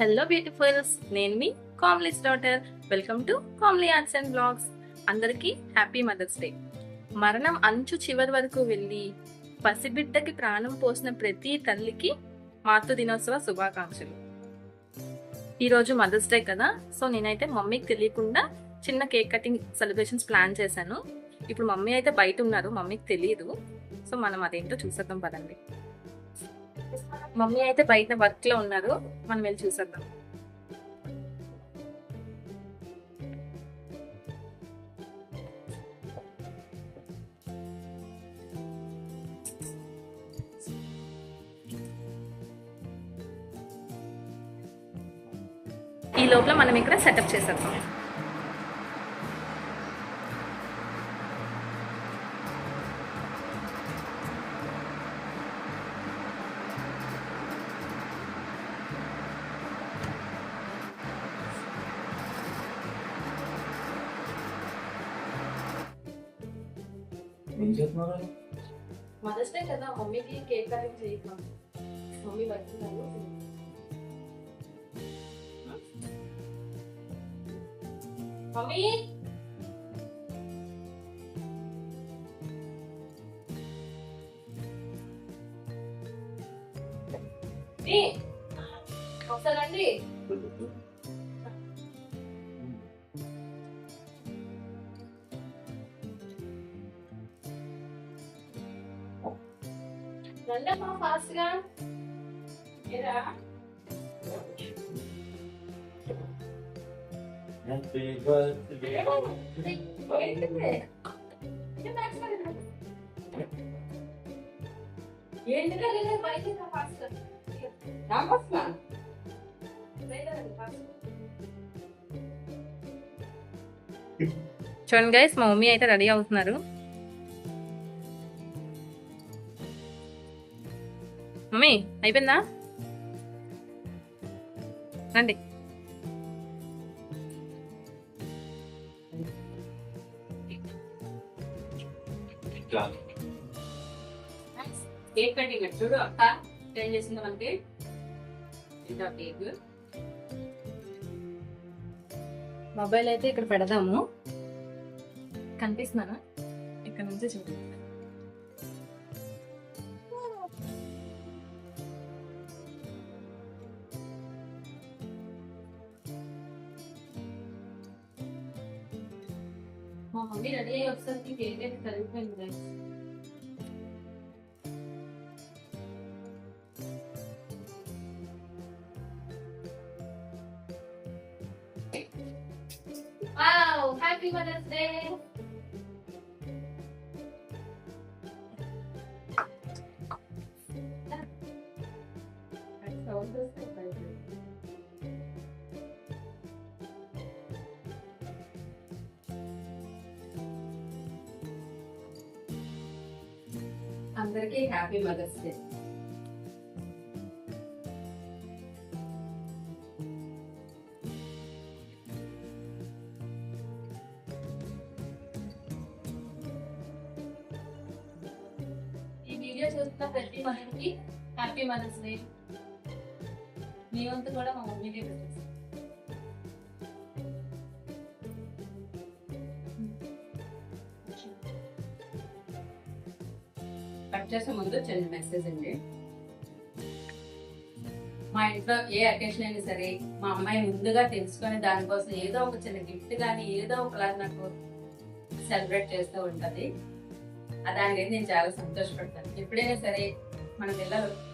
Hello beautifuls నేను మీ Kamli's daughter welcome to Kamli arts and blogs అందరికీ హ్యాపీ మదర్స్ డే మరణం అంచు చివరి వరకు వెళ్ళి పసిబిడ్డకి ప్రాణం పోసిన ప్రతి తల్లికి మాతృ దినోత్సవ శుభాకాంక్షలు. ఈరోజు మదర్స్ డే కదా. సో నేనైతే మమ్మీకి తెలియకుండా చిన్న కేక్ కటింగ్ సెలబ్రేషన్స్ ప్లాన్ చేశాను. ఇప్పుడు మమ్మీ అయితే బయట ఉన్నారు. మమ్మీకి తెలియదు సో మనం అదేంటో చూసేద్దాం పదండి. మమ్మీ అయితే బయట వర్క్లో ఉన్నారు. మనం వెళ్ళి చూసేద్దాం. ఈ లోపల మనం ఇక్కడ సెటప్ చేసేద్దాం. ఏం చేస్తున్నారు మదర్స్ డే కదా మమ్మీకి కేక్ కటింగ్ చేయకుండా మమ్మీ పడుతున్నారు మమ్మీ! ఒకసారి రండి. ఒకసారండి రండమ్మా ఫాస్ట్గా ఏరా హ్యాపీ బర్త్డే ఏంటి బయట ఫాస్ట్ రామకృష్ణ చూడండి గైస్ మా మమ్మీ అయితే రెడీ అవుతున్నారు మమ్మీ అయిపోయిందా? రండి. కేక్ కటింగ్ చూడు అక్క ఏం చేసింది మనకి? ఇదా కేక్. మొబైల్ అయితే ఇక్కడ పెడదాము. కనిపిస్తున్నానా ఇక్కడ నుంచి చూడు. మా మమ్మీ రెడీ అయ్యి ఒకసారి కేక్ అయితే కలిగిపోయింది guys. Wow! Happy Mother's Day! అందరికీ హ్యాపీ మదర్స్ డే. ఈ వీడియో చూస్తున్న ప్రతి మనకి హ్యాపీ మదర్స్ డే. మీ వంతు కూడా మా మమ్మీకి పెట్టేసి చేసే ముందు చిన్న మెసేజ్ అండి. మా ఇంట్లో ఏ అకేషన్ అయినా సరే మా అమ్మాయి ముందుగా తెలుసుకొని దానికోసం ఏదో ఒక చిన్న గిఫ్ట్ కానీ ఏదో ఒకలా నాకు సెలబ్రేట్ చేస్తూ ఉంటుంది. దాని దానికైతే నేను చాలా సంతోషపడతాను. ఎప్పుడైనా సరే మన పిల్లలు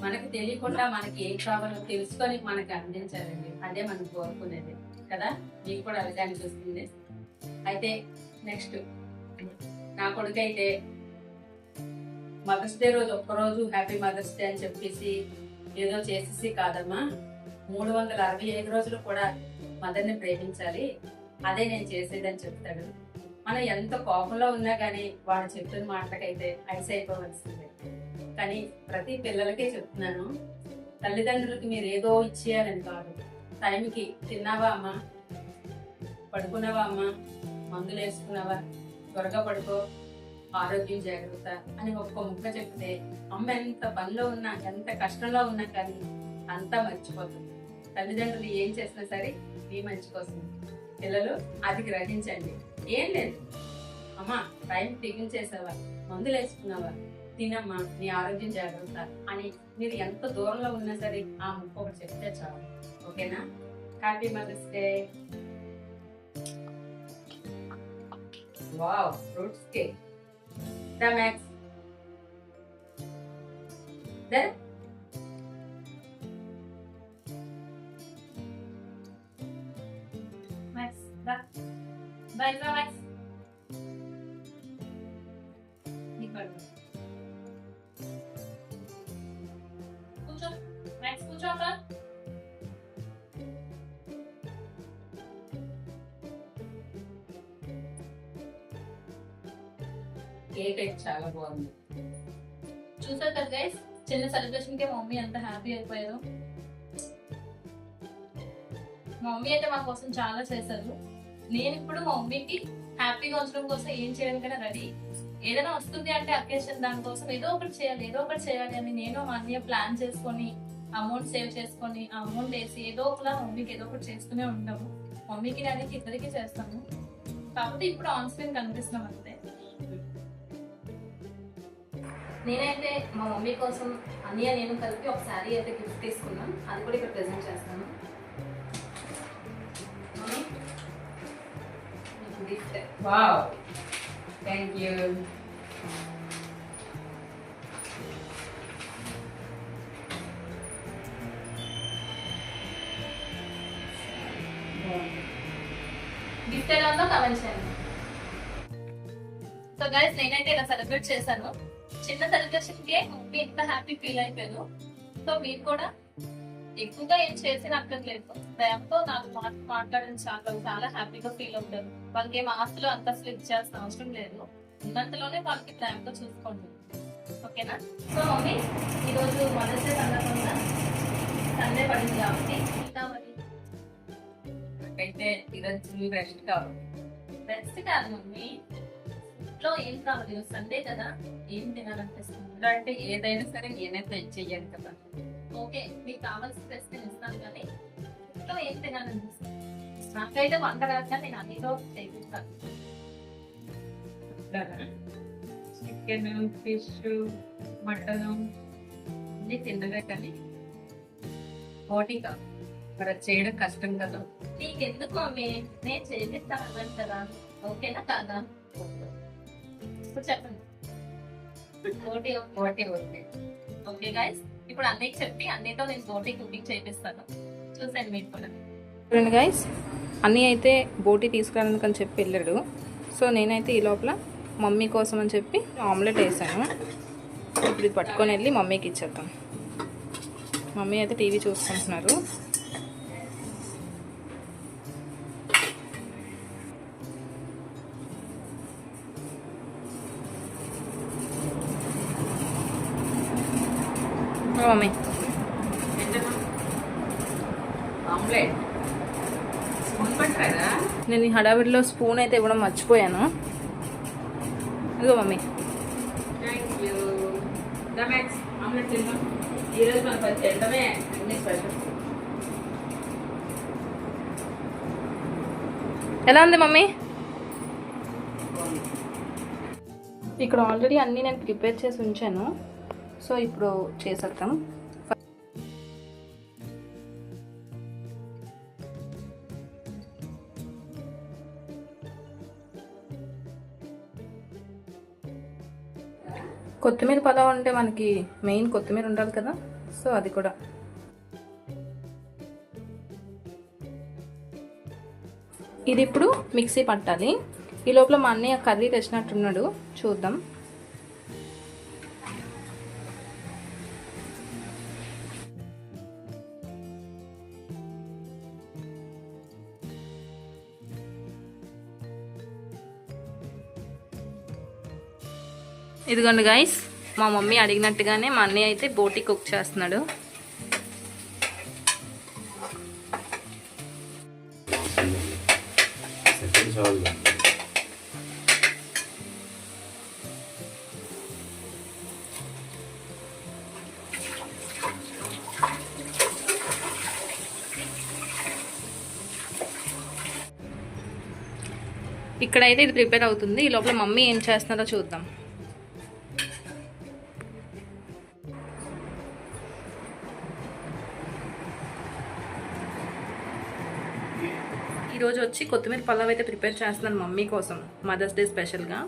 మనకు తెలియకుండా మనకి ఏం కావాలో తెలుసుకొని మనకి అందించాలండి. అదే మనం కోరుకునేది. కదా? మీకు కూడా అలాగే అనిపిస్తుంది. అయితే నెక్స్ట్ నా కొడుకు అయితే మదర్స్ డే రోజు ఒక్కరోజు హ్యాపీ మదర్స్ డే అని చెప్పేసి ఏదో చేసేసి కాదమ్మా. మూడు వందల అరవై ఐదు రోజులు కూడా మదర్ని ప్రేమించాలి. అదే నేను చేసేదని చెప్తాడు. మనం ఎంత కోపంలో ఉన్నా కానీ వాడు చెప్పిన మాటలకైతే ఐస్ అయిపోవలసిందే. కానీ ప్రతి పిల్లలకే చెప్తున్నాను తల్లిదండ్రులకి మీరు ఏదో ఇచ్చేయాలని కాదు. టైంకి తిన్నావా అమ్మా? పడుకున్నావా అమ్మా? మందులు వేసుకున్నావా త్వరగా పడుకో. ఆరోగ్యం జాగ్రత్త అని ఒక్క ముక్క చెప్తే అమ్మ ఎంత పనిలో ఉన్నా ఎంత కష్టంలో ఉన్నా కానీ అంతా మర్చిపోతుంది. తల్లిదండ్రులు ఏం చేసినా సరే మీ మంచి కోసం పిల్లలు అది గ్రహించండి ఏం లేదు. అమ్మా టైం టిఫిన్ చేసావా? మందులు వేసుకున్నావా తినమ్మా నీ ఆరోగ్యం జాగ్రత్త అని మీరు ఎంత దూరంలో ఉన్నా సరే ఆ ముక్క ఒకటి చెప్తే చాలు. ఓకేనా? Happy mother's day wow fruits cake the max. Then max the by the max equal to. पूछो मैक्स पूछो अपन కేక్ అయితే చాలా బాగుంది. చూసారు కదా గైస్ చిన్న సెలబ్రేషన్కి మమ్మీ ఎంత హ్యాపీ అయిపోయారు. మా మమ్మీ అయితే మా కోసం చాలా చేశారు. నేను ఇప్పుడు మా మమ్మీకి హ్యాపీగా ఉంచడం కోసం ఏం చేయడానికైనా రెడీ ఏదైనా వస్తుంది అంటే అకేషన్ దానికోసం ఏదో ఒకటి చేయాలి ఏదో ఒకటి చేయాలి అని నేను మా అన్నయ్య ప్లాన్ చేసుకొని అమౌంట్ సేవ్ చేసుకొని ఆ అమౌంట్ వేసి ఏదో ఒకలా మమ్మీకి ఏదో ఒకటి చేస్తూనే ఉంటాము. మమ్మీకి డాడీకి ఇద్దరికి చేస్తాము. కాకపోతే ఇప్పుడు ఆన్ స్క్రీన్ కనిపిస్తున్నాం అంతే. నేనైతే మా మమ్మీ కోసం అన్నయ్య నేను కలిపి ఒక శారీ అయితే గిఫ్ట్ తీసుకున్నాం. అది కూడా ఇక్కడ ప్రెజెంట్ చేస్తాను. Gift wow thank you gift ఎలా ఉందో కమెంట్ చేయండి. సో గైస్ నేనైతే ఇలా సెలబ్రేట్ చేశాను. చిన్న సెలబ్రేషన్కి మమ్మీ ఎంత హ్యాపీ ఫీల్ అయిపోయాను సో మీరు కూడా ఎక్కువగా ఏం చేసిన అక్కర్లేదు ప్రేమతో నాకు మాట మాట్లాడడం చాలా చాలా హ్యాపీగా ఫీల్ అవుతారు వాళ్ళకి ఏం ఆస్తులు అంతస్తులు ఇచ్చేయాల్సిన అవసరం లేదు. ఉన్నంతలోనే వాళ్ళకి ప్రేమతో చూసుకోండి. ఓకేనా? సో మమ్మీ ఈరోజు మదర్స్ డే సందర్భంగా సండే పడింది కాబట్టి కావాలి నాకైతే ఈరోజు రెస్ట్ కావాలి. రెస్ట్ కాదు మమ్మీ. ఇంట్లో ఏం కావాలి? సండే కదా. ఏం తినాలనిపిస్తుంది? అంటే ఏదైనా సరే నేనే తెచ్చేయాలి కదా. ఓకే మీకు కావాల్సిన నేను ఇస్తాను కానీ ఇంట్లో ఏం తినాలనిపిస్తుంది? నాకైతే వంట రాక నేను అన్నిలో చేపిస్తాను చికెన్ ఫిష్ మటన్ అన్ని తిన్నవే కానీ పోటీ కాదు చేయడం కష్టం కదా. నీకెందుకు మమ్మీ నేను చేపిస్తాను కదా. ఓకేనా కాదా? ఇప్పుడు చెప్పండి ఉంది ఓకే గైస్ ఇప్పుడు అన్నయ్యకి చెప్పి అన్నయ్యతో నేను కుకింగ్ చేపిస్తాను. చూసాను మీరు కూడా. చూడండి గైస్ అన్నీ అయితే బోటీ తీసుకురావడానికి అని చెప్పి వెళ్ళాడు. సో నేనైతే ఈ లోపల మమ్మీ కోసం అని చెప్పి ఆమ్లెట్ వేసాను. ఇప్పుడు ఇది పట్టుకొని వెళ్ళి మమ్మీకి ఇచ్చేద్దాం. మమ్మీ అయితే టీవీ చూసుకుంటున్నారు. మమ్మీ నేను ఈ హడావిడిలో స్పూన్ అయితే ఇవ్వడం మర్చిపోయాను. ఇదిగో మమ్మీ. ఈరోజు మన పది అన్ని స్పెషల్ ఎలా ఉంది మమ్మీ? ఇక్కడ ఆల్రెడీ అన్నీ నేను ప్రిపేర్ చేసి ఉంచాను. సో ఇప్పుడు చేసేద్దాం. కొత్తిమీర పలావ్ అంటే మనకి మెయిన్ కొత్తిమీర ఉండాలి కదా సో అది కూడా. ఇది ఇప్పుడు మిక్సీ పట్టాలి. ఈ లోపల మా అన్నయ్య కర్రీ తెచ్చినట్టున్నాడు చూద్దాం. ఇదిగోండి గాయస్ మా మమ్మీ అడిగినట్టుగానే మా అన్నయ్య అయితే బోటి కుక్ చేస్తున్నాడు. ఇక్కడైతే ఇది ప్రిపేర్ అవుతుంది. ఈ లోపల మమ్మీ ఏం చేస్తున్నారో చూద్దాం. ఈరోజు వచ్చి కొత్తిమీర పల్లవ్ అయితే ప్రిపేర్ చేస్తున్నాను మమ్మీ కోసం. మదర్స్ డే స్పెషల్గా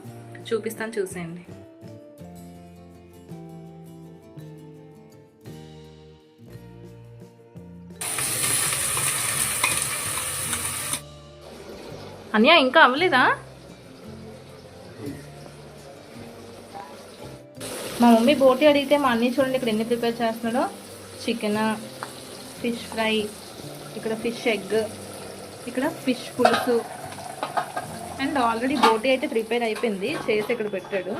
చూపిస్తాను చూసేయండి. అన్యా ఇంకా అవ్వలేదా? మా మమ్మీ బోటి అడిగితే మా అన్నీ చూడండి ఇక్కడ ఎన్ని ప్రిపేర్ చేస్తున్నాడో. చికెన్ ఫిష్ ఫ్రై ఇక్కడ ఫిష్ ఎగ్ ఇక్కడ ఫిష్ పులుసు. అండ్ ఆల్రెడీ బోటి అయితే ప్రిపేర్ అయిపోయింది. చేసి ఇక్కడ పెట్టాడు.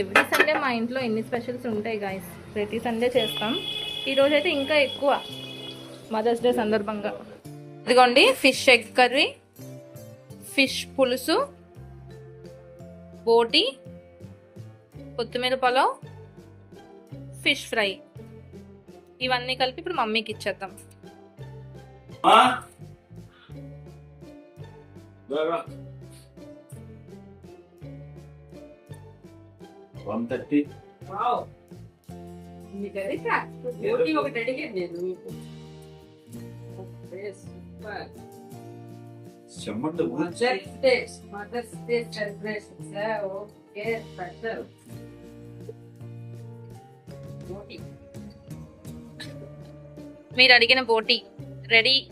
ఎవ్రీ సండే మా ఇంట్లో ఎన్ని స్పెషల్స్ ఉంటాయి గాయస్ ప్రతి సండే చేస్తాం. ఈరోజు అయితే ఇంకా ఎక్కువ. మదర్స్ డే సందర్భంగా. ఇదిగోండి ఫిష్ ఎగ్ కర్రీ ఫిష్ పులుసు బోటి కొత్తిమీర పలావ్ ఫిష్ ఫ్రై ఇవన్నీ కలిపి ఇప్పుడు మమ్మీకి ఇచ్చేద్దాం. వన్ థర్టీ ఒకటి అడిగాను నేను mother's day mother's day celebrations okay special మీరు అడిగిన బోటి రెడీ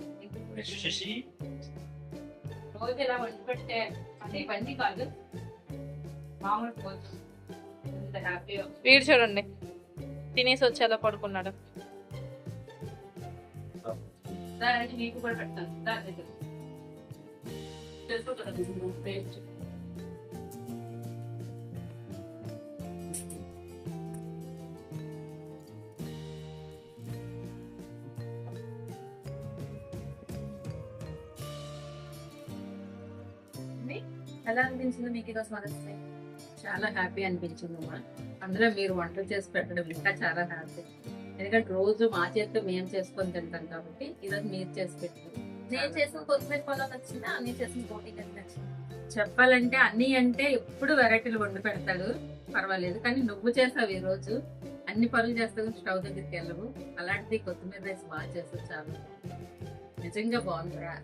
రోజు ఇలా వండి పెట్టే అంటే ఇవన్నీ కాదు. మామూలు వీడు చూడండి. తినేసి వచ్చి అలా పడుకున్నాడు. దానికి నీకు కూడా పెడతాను. అనిపించింది మీకు ఈరోజు మదర్స్ చాలా హ్యాపీ అనిపించింది అమ్మా. అందులో మీరు వంటలు చేసి పెట్టడం ఇంకా చాలా హ్యాపీ ఎందుకంటే రోజు మా చేతితో మేము చేసుకొని తింటాం కాబట్టి ఈరోజు మీరు చేసి పెట్టారు నేను చేసిన కొత్తిమీర పొలం నచ్చిందా? అన్ని చేసిన బోటి నచ్చింది? చెప్పాలంటే అన్ని అంటే ఎప్పుడు వెరైటీలు వండి పెడతాడు. పర్వాలేదు. కానీ నువ్వు చేస్తావు ఈ రోజు. అన్ని పనులు చేస్తావు స్టవ్ దగ్గరికి వెళ్ళవు. అలాంటిది కొత్తిమీర రైస్ బాగా చేస్తావు చాలా. నిజంగా బాగుందిరా.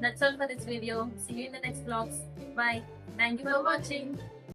That's all for this video. See you in the next vlogs. Bye. Thank you for watching.